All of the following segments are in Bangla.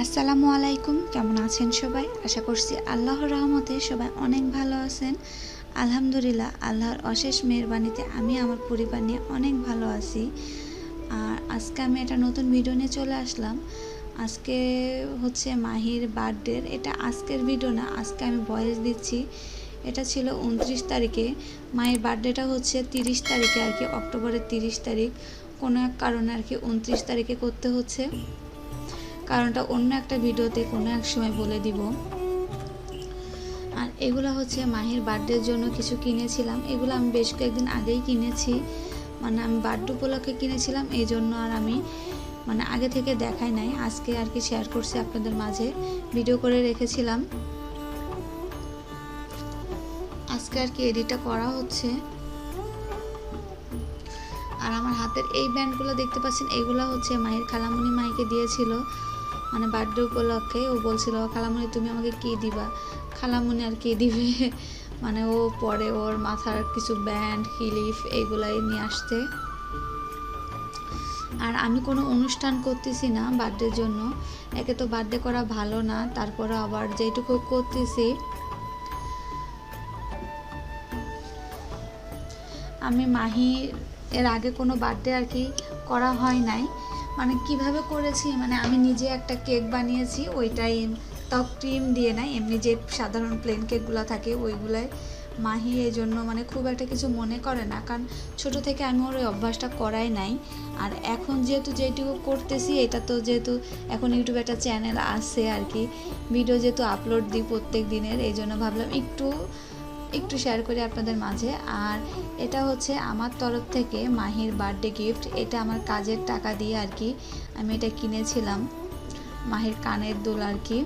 আসসালামু আলাইকুম, কেমন আছেন সবাই? আশা করছি আল্লাহর রহমতে সবাই অনেক ভালো আছেন। আলহামদুলিল্লাহ, আল্লাহর অশেষ মেহরবানিতে আমি আমার পরিবার নিয়ে অনেক ভালো আছি। আর আজকে আমি একটা নতুন ভিডিও নিয়ে চলে আসলাম। আজকে হচ্ছে মাহির বার্থডের এটা আজকের ভিডিও না, আজকে আমি বয়স দিচ্ছি। এটা ছিল উনত্রিশ তারিখে। মায়ের বার্থডেটা হচ্ছে তিরিশ তারিখে আর কি, অক্টোবরের তিরিশ তারিখ। কোনো এক কারণে আর কি উনত্রিশ তারিখে করতে হচ্ছে। কারণটা অন্য একটা ভিডিওতে কোনো এক সময় বলে দিব। আর এগুলো হচ্ছে মাহির বার্থডের জন্য কিছু কিনেছিলাম। এগুলো আমি বেশ কয়েকদিন আগেই কিনেছি। মানে আমি বার্থডে উপলক্ষে কিনেছিলাম, এই জন্য আর আমি মানে আগে থেকে দেখাই নাই। আজকে আর কি শেয়ার করছি আপনাদের মাঝে। ভিডিও করে রেখেছিলাম। আজকে আর কি এডিটটা করা হচ্ছে। আর আমার হাতের এই ব্যান্ডগুলো দেখতে পাচ্ছেন এইগুলো হচ্ছে মায়ের খালামণি মাইকে দিয়েছিল। মানে বার্থডে উপলক্ষে ও বলছিল খালামণি তুমি আমাকে কি দিবা? খালামণি আর কি দিবে? মানে ও পরে ওর মাথার কিছু ব্যান্ড, হিলিফ এইগুলাই নিয়ে আসতে আর আমি কোনো অনুষ্ঠান করতেছি না বার্থডের জন্য। একে তো বার্থডে করা ভালো না তারপরে আবার যেটুকু করতেছি। আমি মাহি, এর আগে কোনো বার্থডে আর কি করা হয় নাই। মানে কীভাবে করেছি? মানে আমি নিজে একটা কেক বানিয়েছি, ওইটাই তাও ক্রিম দিয়ে নাই এমনি যে সাধারণ প্লেন কেকগুলো থাকে, ওইগুলাই মাহি এই জন্য মানে খুব একটা কিছু মনে করে না। কারণ ছোট থেকে আমি ওর ওই অভ্যাসটা করাই নাই। আর এখন যেহেতু যেটুকু করতেছি, এটা তো যেহেতু এখন ইউটিউবে একটা চ্যানেল আছে আর কি। ভিডিও যেহেতু আপলোড দিই প্রত্যেক দিনের এই জন্য ভাবলাম একটু একটু শেয়ার করি আপনাদের মাঝে। আর এটা হচ্ছে আমার তরফ থেকে মাহির বার্থডে গিফট এটা আমার কাজের টাকা দিয়ে আর কি আমি এটা কিনেছিলাম। মাহির কানের দুল আর কি।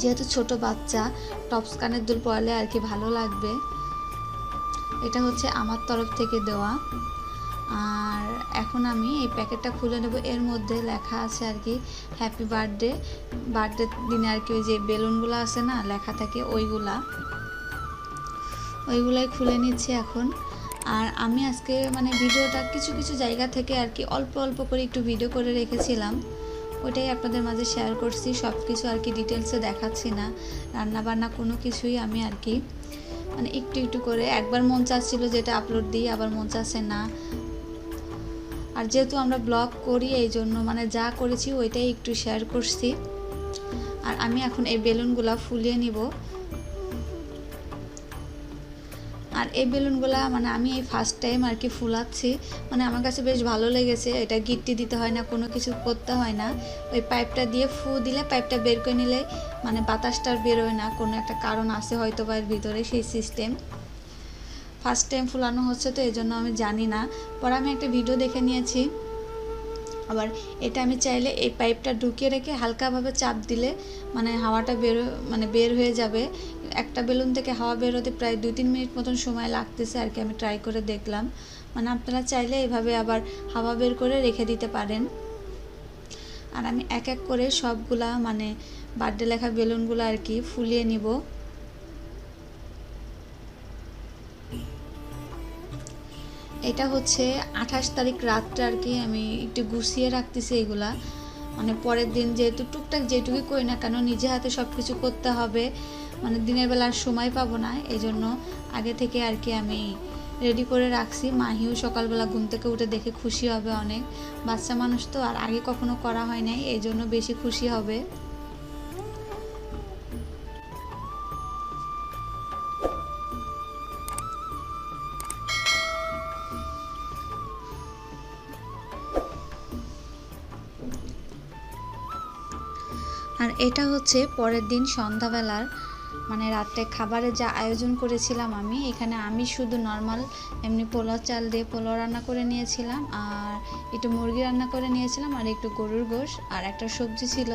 যেহেতু ছোট বাচ্চা টপস কানের দুল পরলে আর কি ভালো লাগবে। এটা হচ্ছে আমার তরফ থেকে দেওয়া। আর এখন আমি এই প্যাকেটটা খুলে নেব। এর মধ্যে লেখা আছে আর কি হ্যাপি বার্থডে বার্থডে দিনে আর কি ওই যে বেলুনগুলো আছে না, লেখা থাকে ওইগুলা। ওইগুলাই খুলে নিচ্ছি এখন। আর আমি আজকে মানে ভিডিওটা কিছু কিছু জায়গা থেকে আর কি অল্প অল্প করে একটু ভিডিও করে রেখেছিলাম। ওইটাই আপনাদের মাঝে শেয়ার করছি সব কিছু আর কি ডিটেলসে দেখাচ্ছি না। রান্না বান্না কোনো কিছুই আমি আর কি মানে একটু একটু করে একবার মন চাচ্ছিলো যেটা আপলোড দিই, আবার মন চাচ্ছে না। আর যেহেতু আমরা ব্লগ করি, এই জন্য মানে যা করেছি ওইটাই একটু শেয়ার করছি। আর আমি এখন এই বেলুনগুলো ফুলিয়ে নিব। আর এই বেলুনগুলা মানে আমি এই ফার্স্ট টাইম আর কি ফুলাচ্ছি মানে আমার কাছে বেশ ভালো লেগেছে। এটা গিট্টি দিতে হয় না, কোনো কিছু করতে হয় না। ওই পাইপটা দিয়ে ফু দিলে পাইপটা বের করে নিলে মানে বাতাসটা বেরোয় না। কোনো একটা কারণ আছে হয়তো বা এর ভিতরে, সেই সিস্টেম ফার্স্ট টাইম ফুলানো হচ্ছে তো এই জন্য আমি জানি না। পরে আমি একটা ভিডিও দেখে নিয়েছি। আবার এটা আমি চাইলে এই পাইপটা ঢুকিয়ে রেখে হালকাভাবে চাপ দিলে মানে হাওয়াটা বের মানে বের হয়ে যাবে। একটা বেলুন থেকে হাওয়া বের হতে প্রায় দুই তিন মিনিট মতন সময় লাগতেছে আর কি, আমি ট্রাই করে দেখলাম। মানে আপনারা চাইলে এভাবে আবার হাওয়া বের করে রেখে দিতে পারেন। আর আমি এক এক করে সবগুলা মানে বার্থডে লেখা বেলুনগুলো আর কি ফুলিয়ে নিব। এটা হচ্ছে আঠাশ তারিখ রাতটা আর কি আমি একটু গুছিয়ে রাখতেছি এগুলা। মানে পরের দিন যেহেতু টুকটাক যেটুকুই করি না কেন নিজে হাতে সব কিছু করতে হবে। মানে দিনের বেলা আর সময় পাবো না এই জন্য আগে থেকে আর কি আমি রেডি করে রাখছি। মাহিও সকালবেলা ঘুম থেকে উঠে দেখে খুশি হবে অনেক। বাচ্চা মানুষ তো আর আগে কখনো করা হয় নাই এই জন্য বেশি খুশি হবে। আর এটা হচ্ছে পরের দিন সন্ধ্যাবেলার মানে রাত্রে খাবারে যা আয়োজন করেছিলাম আমি, এখানে আমি শুধু নর্মাল এমনি পোলাও চাল দিয়ে পোলাও রান্না করে নিয়েছিলাম, আর একটু মুরগি রান্না করে নিয়েছিলাম, আর একটু গরুর গোশ, আর একটা সবজি ছিল।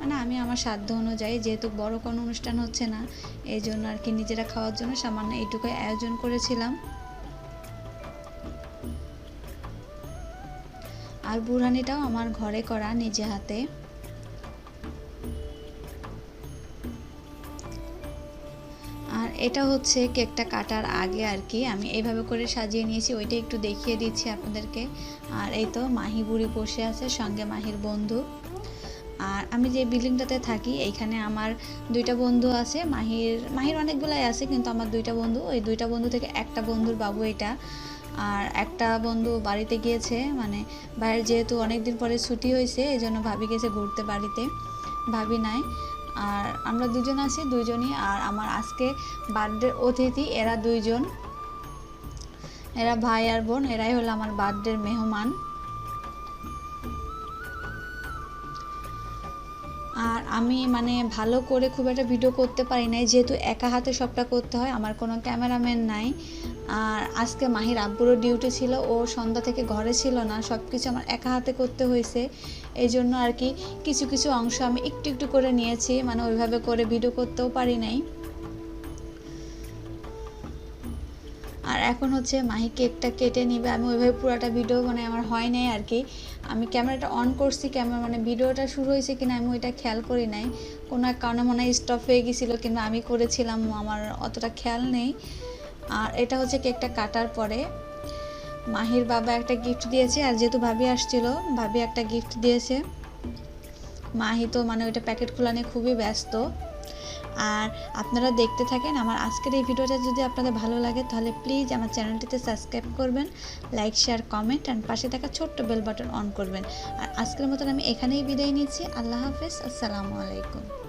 মানে আমি আমার সাধ্য অনুযায়ী, যেহেতু বড় কোনো অনুষ্ঠান হচ্ছে না, এই জন্য আর কি নিজেরা খাওয়ার জন্য সামান্য এইটুকুই আয়োজন করেছিলাম। আর বুড়ানিটাও আমার ঘরে করা, নিজে হাতে। এটা হচ্ছে কেকটা কাটার আগে আর কি, আমি এইভাবে করে সাজিয়ে নিয়েছি, ওইটা একটু দেখিয়ে দিচ্ছি আপনাদেরকে। আর এই তো মাহি বুড়ি বসে আছে, সঙ্গে মাহির বন্ধু। আর আমি যে বিল্ডিংটাতে থাকি, এইখানে আমার দুইটা বন্ধু আছে, মাহির মাহির অনেকগুলাই আছে, কিন্তু আমার দুইটা বন্ধু। ওই দুইটা বন্ধু থেকে একটা বন্ধুর বাবু এটা। আর একটা বন্ধু বাড়িতে গিয়েছে মানে বাইরে যেহেতু অনেক দিন পরে ছুটি হয়েছে এই জন্য ভাবি গেছে ঘুরতে বাড়িতে। ভাবি নাই। আর আমরা দুজন আছি, দুজনই। আর আমার আজকে বার্থডে অতিথি, এরা দুইজন। এরা ভাই আর বোন, এরাই হলো আমার বার্থডের মেহমান। আমি মানে ভালো করে খুব একটা ভিডিও করতে পারি নাই। যেহেতু একা হাতে সবটা করতে হয়, আমার কোনো ক্যামেরাম্যান নাই। আর আজকে মাহির আব্বুরও ডিউটি ছিল, ও সন্ধ্যা থেকে ঘরে ছিল না সব কিছু আমার একা হাতে করতে হয়েছে। এই জন্য আর কি কিছু কিছু অংশ আমি একটু একটু করে নিয়েছি মানে ওইভাবে করে ভিডিও করতেও পারি নাই। আর এখন হচ্ছে মাহি কেকটা কেটে নিবে। আমি ওইভাবে পুরোটা ভিডিও মানে আমার হয় নাই আর কি। আমি ক্যামেরাটা অন করছি, ক্যামেরা মানে ভিডিওটা শুরু হয়েছে কিনা আমি ওইটা খেয়াল করি নাই। কোনো এক কারণে মনে হয় স্টপ হয়ে গেছিল কিংবা আমি করেছিলাম, আমার অতটা খেয়াল নেই। আর এটা হচ্ছে কেকটা কাটার পরে। মাহির বাবা একটা গিফট দিয়েছে, আর যেহেতু ভাবি আসছিল, ভাবি একটা গিফট দিয়েছে। মাহি তো মানে ওইটা প্যাকেট খোলা নিয়ে খুবই ব্যস্ত। আর আপনারা দেখতে থাকেন আমার আজকের এই ভিডিওটা যদি আপনাদের ভালো লাগে তাহলে প্লিজ আমার চ্যানেলটিতে সাবস্ক্রাইব করবেন লাইক শেয়ার কমেন্ট অ্যান্ড পাশে থাকা ছোট্ট বেল বাটন অন করবেন। আর আজকের মতন আমি এখানেই বিদায় নিচ্ছি। আল্লাহ হাফেজ। আসসালামু আলাইকুম।